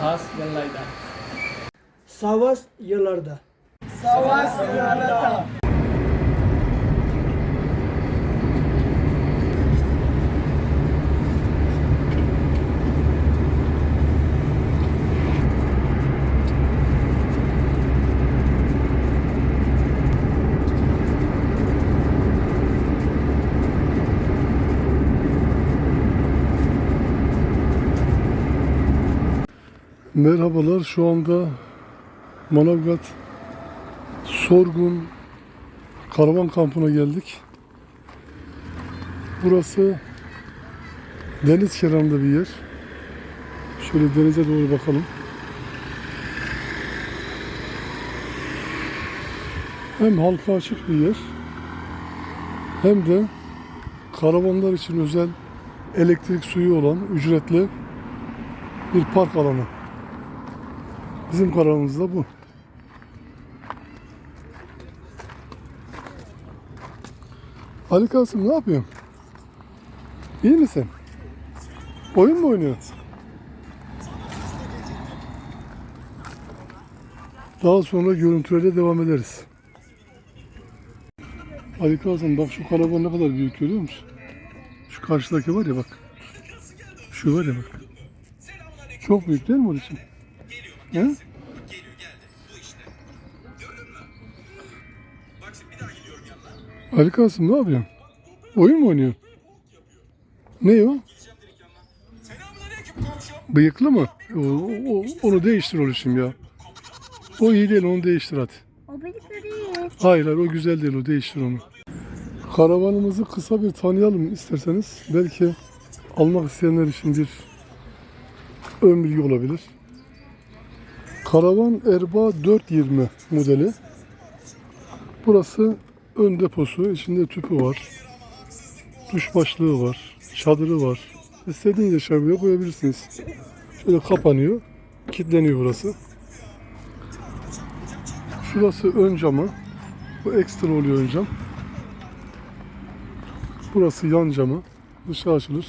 Savaş yıllarda. Savaş yıllarda. Savaş yıllarda. Merhabalar. Şu anda Manavgat Sorgun Karavan Kampı'na geldik. Burası deniz kenarında bir yer. Şöyle denize doğru bakalım. Hem halka açık bir yer hem de karavanlar için özel elektrik suyu olan ücretli bir park alanı. Bizim kararımız da bu. Ali Kasım ne yapıyorsun? İyi misin? Oyun mu oynuyorsun? Daha sonra görüntülerle devam ederiz. Ali Kasım bak şu karavan ne kadar büyük görüyor musun? Şu karşıdaki var ya bak. Şu var ya bak. Çok büyük değil mi onun için? He? Ali Kasım ne yapıyorsun? Oyun mu oynuyorsun? Ne o? Bıyıklı mı? O, o- onu değiştir oğlum ya. O iyi değil onu değiştir hadi. O değil. Hayır hayır o güzel değil o değiştir onu. Karavanımızı kısa bir tanıyalım isterseniz. Belki almak isteyenler için bir ön bilgi olabilir. Karavan Erba 420 modeli. Burası ön deposu. içinde tüpü var. Duş başlığı var. Çadırı var. İstediğiniz eşya buraya koyabilirsiniz. Şöyle kapanıyor. Kilitleniyor burası. Şurası ön camı. Bu ekstra oluyor ön cam. Burası yan camı. Dışa açılır.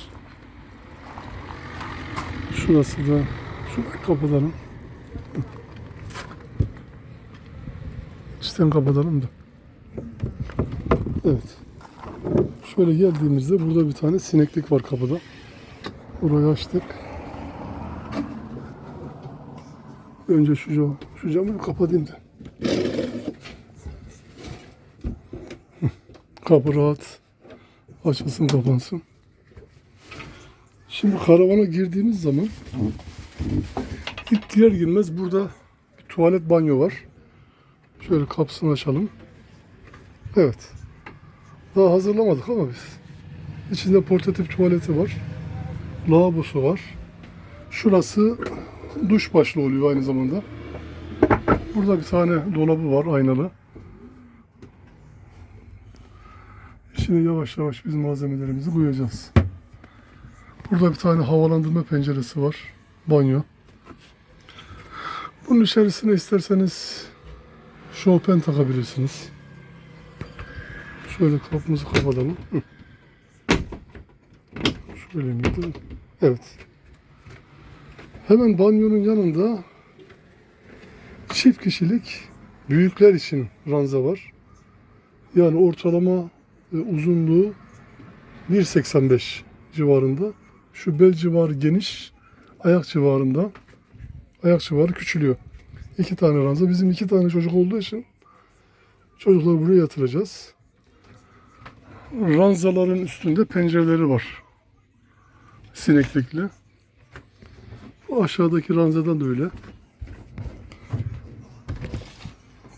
Şurası da şu kapatalım. İçten kapatalım da. Evet. Şöyle geldiğimizde burada bir tane sineklik var kapıda. Orayı açtık. Önce şu, cam, şu camı bir kapatayım da. Kapı rahat. Açılsın kapansın. Şimdi karavana girdiğimiz zaman ilk girer girmez burada bir tuvalet banyo var. Şöyle kapısını açalım. Evet. Daha hazırlamadık ama biz. İçinde portatif tuvaleti var. Lavabosu var. Şurası duş başlığı oluyor aynı zamanda. Burada bir tane dolabı var aynalı. Şimdi yavaş yavaş biz malzemelerimizi koyacağız. Burada bir tane havalandırma penceresi var. Banyo. Bunun içerisine isterseniz Chopin takabilirsiniz. Şöyle kapımızı kapatalım. Hı. Şöyle miydi? Evet. Hemen banyonun yanında çift kişilik büyükler için ranza var. Yani ortalama e, uzunluğu 1.85 civarında. Şu bel civarı geniş, ayak civarında. Ayak civarı küçülüyor. İki tane ranza. Bizim iki tane çocuk olduğu için çocukları buraya yatıracağız. Ranzaların üstünde pencereleri var. Sineklikli. Aşağıdaki ranzadan da öyle.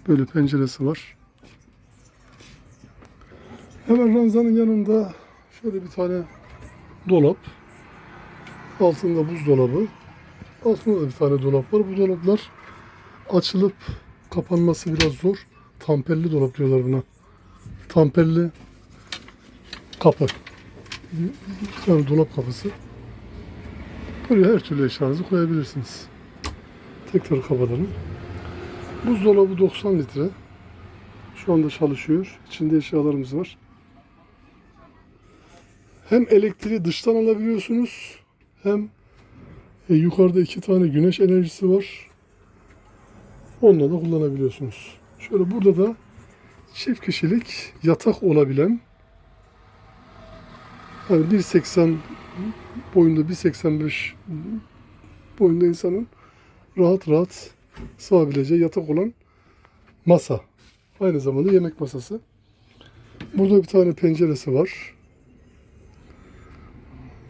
Böyle penceresi var. Hemen ranzanın yanında şöyle bir tane dolap. Altında buzdolabı. Altında da bir tane dolap var. Bu dolaplar açılıp kapanması biraz zor. Tamperli dolap diyorlar buna. Tamperli kapı. Tane dolap kapısı. Buraya her türlü eşyanızı koyabilirsiniz. Tekrar kapatalım. Buzdolabı 90 litre. Şu anda çalışıyor. İçinde eşyalarımız var. Hem elektriği dıştan alabiliyorsunuz hem E, yukarıda iki tane güneş enerjisi var. Onunla da kullanabiliyorsunuz. Şöyle burada da çift kişilik yatak olabilen yani 1.80 boyunda 1.85 boyunda insanın rahat rahat sığabileceği yatak olan masa. Aynı zamanda yemek masası. Burada bir tane penceresi var.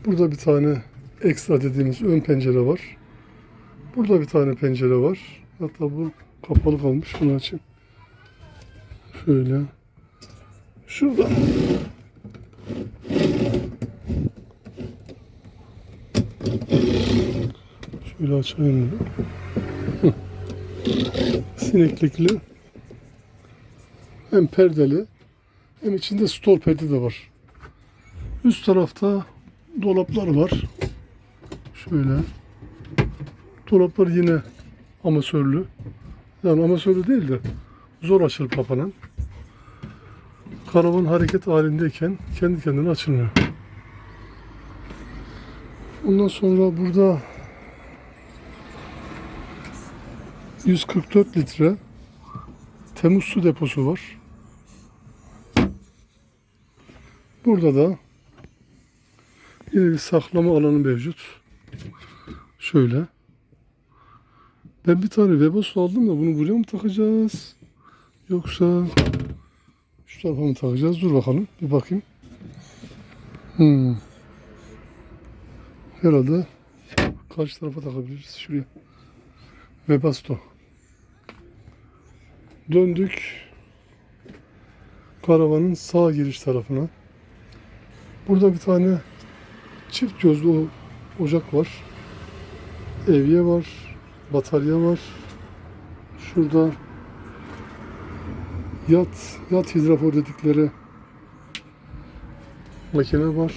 Burada bir tane ekstra dediğimiz ön pencere var. Burada bir tane pencere var. Hatta bu kapalı kalmış. Şunu açayım. Şöyle. Şurada. Bunu. Hı. Sineklikli. Hem perdeli hem içinde stol perde de var. Üst tarafta dolaplar var. Şöyle. Dolaplar yine amasörlü. Yani amasörlü değil de zor açılıp kapanan. Karavan hareket halindeyken kendi kendine açılmıyor. Ondan sonra burada 144 litre temiz su deposu var. Burada da yine bir saklama alanı mevcut. Şöyle. Ben bir tane Webos aldım da bunu buraya mı takacağız? Yoksa şu tarafa mı takacağız? Dur bakalım. Bir bakayım. Hmm. Herhalde karşı tarafa takabiliriz. Şuraya. Webasto. Döndük. Karavanın sağ giriş tarafına. Burada bir tane çift gözlü ocak var. Evye var. Batarya var. Şurada yat, yat hidrafor dedikleri makine var.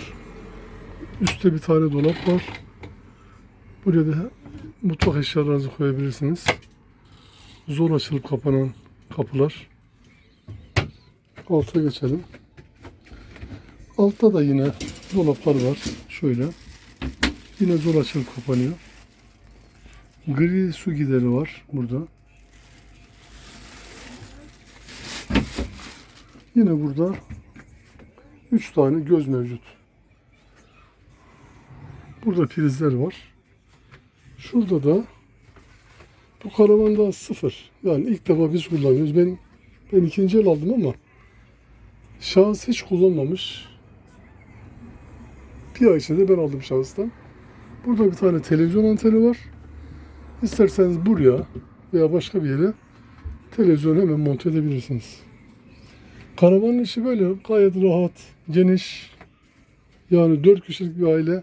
Üstte bir tane dolap var. Buraya da mutfak eşyalarınızı koyabilirsiniz. Zor açılıp kapanan kapılar. Alta geçelim. Altta da yine dolaplar var. Şöyle. Yine zor açılıp kapanıyor. Gri su gideri var burada. Yine burada 3 tane göz mevcut. Burada prizler var. Şurada da bu karavan daha sıfır. Yani ilk defa biz kullanıyoruz. Ben ben ikinci el aldım ama şahıs hiç kullanmamış. Bir ay içinde ben aldım şahıstan. Burada bir tane televizyon anteni var. İsterseniz buraya veya başka bir yere televizyon hemen monte edebilirsiniz. Karavanın içi böyle gayet rahat, geniş. Yani dört kişilik bir aile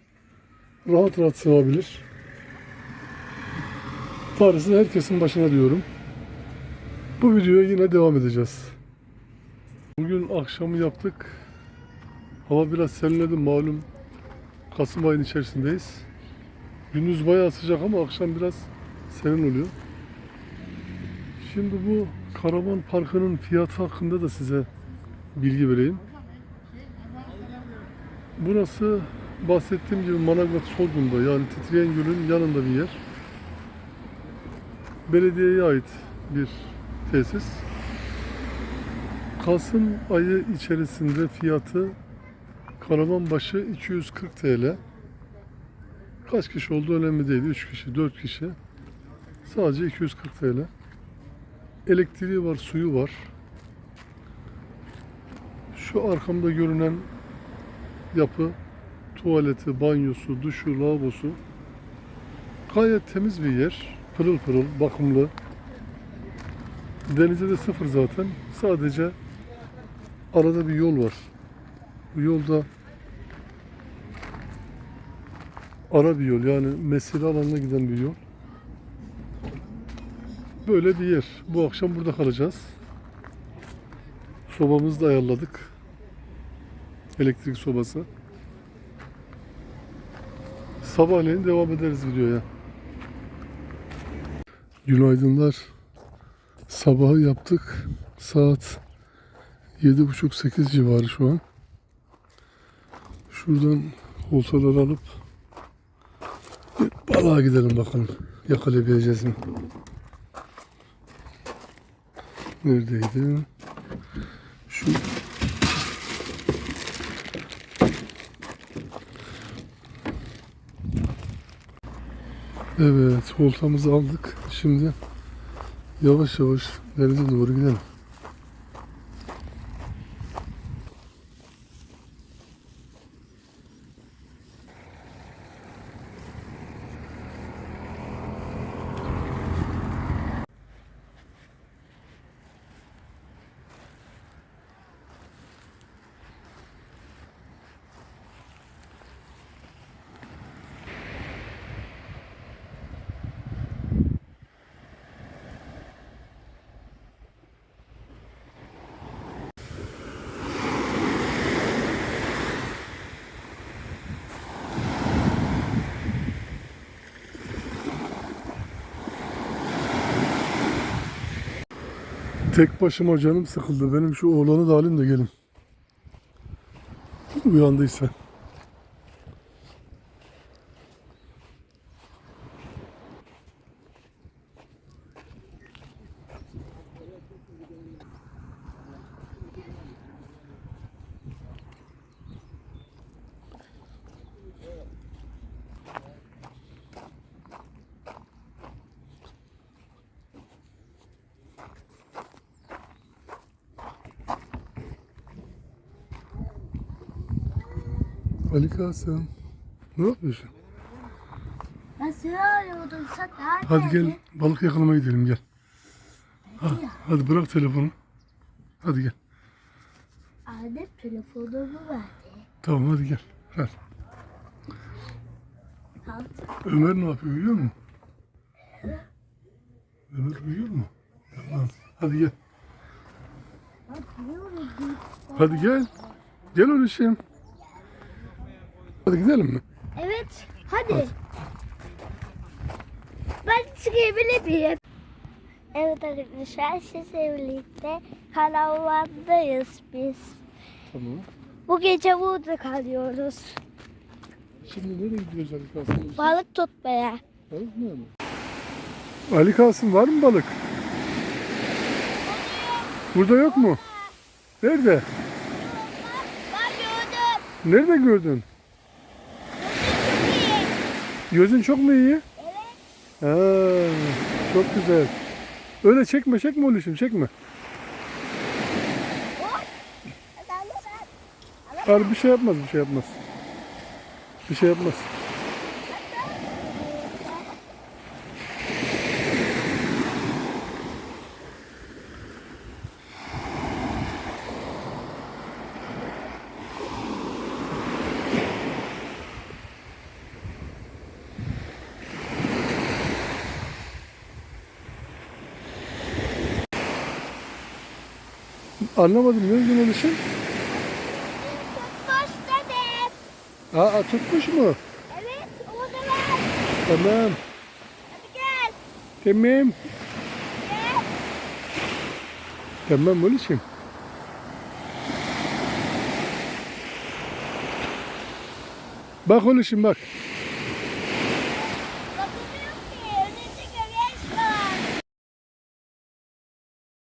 rahat rahat sığabilir. Darısı herkesin başına diyorum. Bu videoya yine devam edeceğiz. Bugün akşamı yaptık. Hava biraz serinledi malum. Kasım ayının içerisindeyiz. Gündüz bayağı sıcak ama akşam biraz serin oluyor. Şimdi bu karavan parkının fiyatı hakkında da size bilgi vereyim. Burası bahsettiğim gibi Manavgat Solgun'da yani Titreyen Göl'ün yanında bir yer. Belediyeye ait bir tesis. Kasım ayı içerisinde fiyatı karavan başı 240 TL. Kaç kişi olduğu önemli değil. 3 kişi, 4 kişi. Sadece 240 TL. Elektriği var, suyu var. Şu arkamda görünen yapı tuvaleti, banyosu, duşu, lavabosu gayet temiz bir yer. Pırıl pırıl, bakımlı. Denize de sıfır zaten. Sadece arada bir yol var. Bu yolda ara bir yol yani mesire alanına giden bir yol. Böyle bir yer. Bu akşam burada kalacağız. Sobamızı da ayarladık. Elektrik sobası. Sabahleyin devam ederiz videoya. Günaydınlar. Sabahı yaptık. Saat 7.30-8 civarı şu an. Şuradan oltaları alıp Balığa gidelim bakalım. Yakalayabileceğiz mi? Neredeydi? Evet, oltamızı aldık. Şimdi yavaş yavaş denize doğru gidelim. Tek başıma canım sıkıldı. Benim şu oğlanı da alayım da gelin. Uyandıysa. Ali Kasım. Ne yapıyorsun? Ben seni arıyordum sen? Hadi gel balık yakalamaya gidelim gel. Ha, hadi bırak telefonu. Hadi gel. Annem telefonumu verdi. Tamam hadi gel. Ver. Ömer ne yapıyor uyuyor mu? Ömer uyuyor mu? Tamam. Hadi gel. Hadi gel. Gel oğlum. Hadi gidelim mi? Evet hadi. Ben çıkabilir miyim? Evet arkadaşlar sizle birlikte karavandayız biz. Tamam. Bu gece burada kalıyoruz. Şimdi nereye gidiyoruz Ali Kasım? Balık tutmaya. Balık mı Ali Kasım var mı balık? Burada yok mu? Nerede? Ben gördüm. Nerede gördün? Gözün çok mu iyi? Evet. Ha, çok güzel. Öyle çekme çekme oğlum çekme. Abi bir şey yapmaz bir şey yapmaz. Bir şey yapmaz. Anlamadım diyorsun oğlum? Tutmuş dedim. Aa tutmuş mu? Evet orada var. Tamam. Hadi gel. Tamam. Gel. Tamam oğlum. Bak oğlum bak.